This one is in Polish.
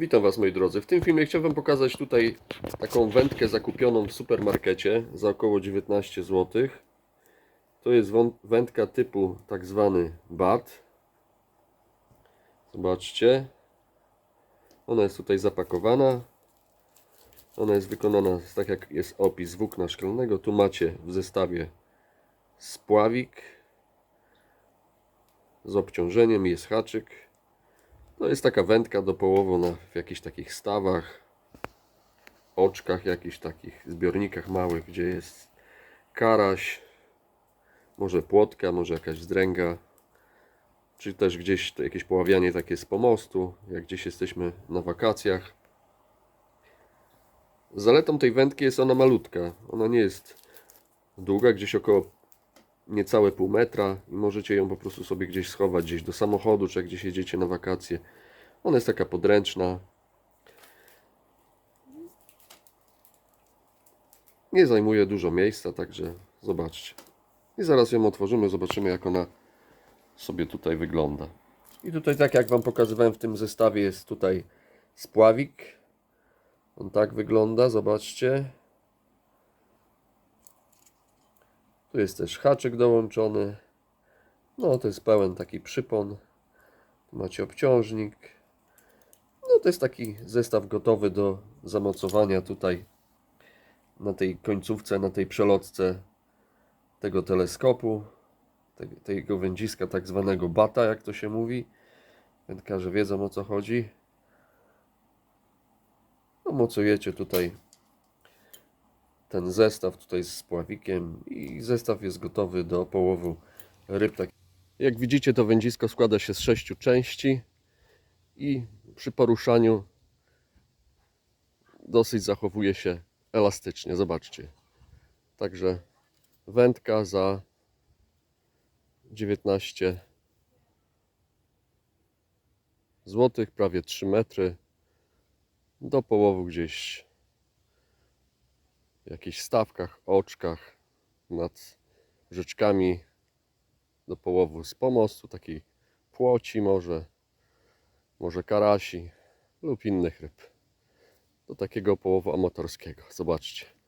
Witam Was moi drodzy. W tym filmie chciałbym pokazać tutaj taką wędkę zakupioną w supermarkecie za około 19 zł. To jest wędka typu tak zwany BAT. Zobaczcie. Ona jest tutaj zapakowana. Ona jest wykonana tak jak jest opis włókna szklanego. Tu macie w zestawie spławik z obciążeniem, jest haczyk. To jest taka wędka do połowu na, w jakichś takich stawach, oczkach, jakichś takich zbiornikach małych, gdzie jest karaś, może płotka, może jakaś zdręga, czy też gdzieś to jakieś poławianie takie z pomostu, jak gdzieś jesteśmy na wakacjach. Zaletą tej wędki jest ona malutka. Ona nie jest długa, gdzieś około niecałe pół metra i możecie ją po prostu sobie gdzieś schować, gdzieś do samochodu, czy jak gdzieś jedziecie na wakacje. Ona jest taka podręczna. Nie zajmuje dużo miejsca, także zobaczcie. I zaraz ją otworzymy, zobaczymy jak ona sobie tutaj wygląda. I tutaj tak jak Wam pokazywałem w tym zestawie jest tutaj spławik. On tak wygląda, zobaczcie. Tu jest też haczyk dołączony. No to jest pełen taki przypon. Tu macie obciążnik. No to jest taki zestaw gotowy do zamocowania tutaj na tej końcówce, na tej przelotce tego teleskopu, te- tego wędziska tak zwanego bata, jak to się mówi. Wędkarze wiedzą o co chodzi. No mocujecie tutaj ten zestaw tutaj z pławikiem i zestaw jest gotowy do połowu ryb. Tak- Jak widzicie to wędzisko składa się z sześciu części i przy poruszaniu dosyć zachowuje się elastycznie. Zobaczcie. Także wędka za 19 zł, prawie 3 metry do połowu gdzieś jakichś stawkach, oczkach nad rzeczkami do połowu z pomostu, takiej płoci może, może karasi lub innych ryb. Do takiego połowu amatorskiego. Zobaczcie.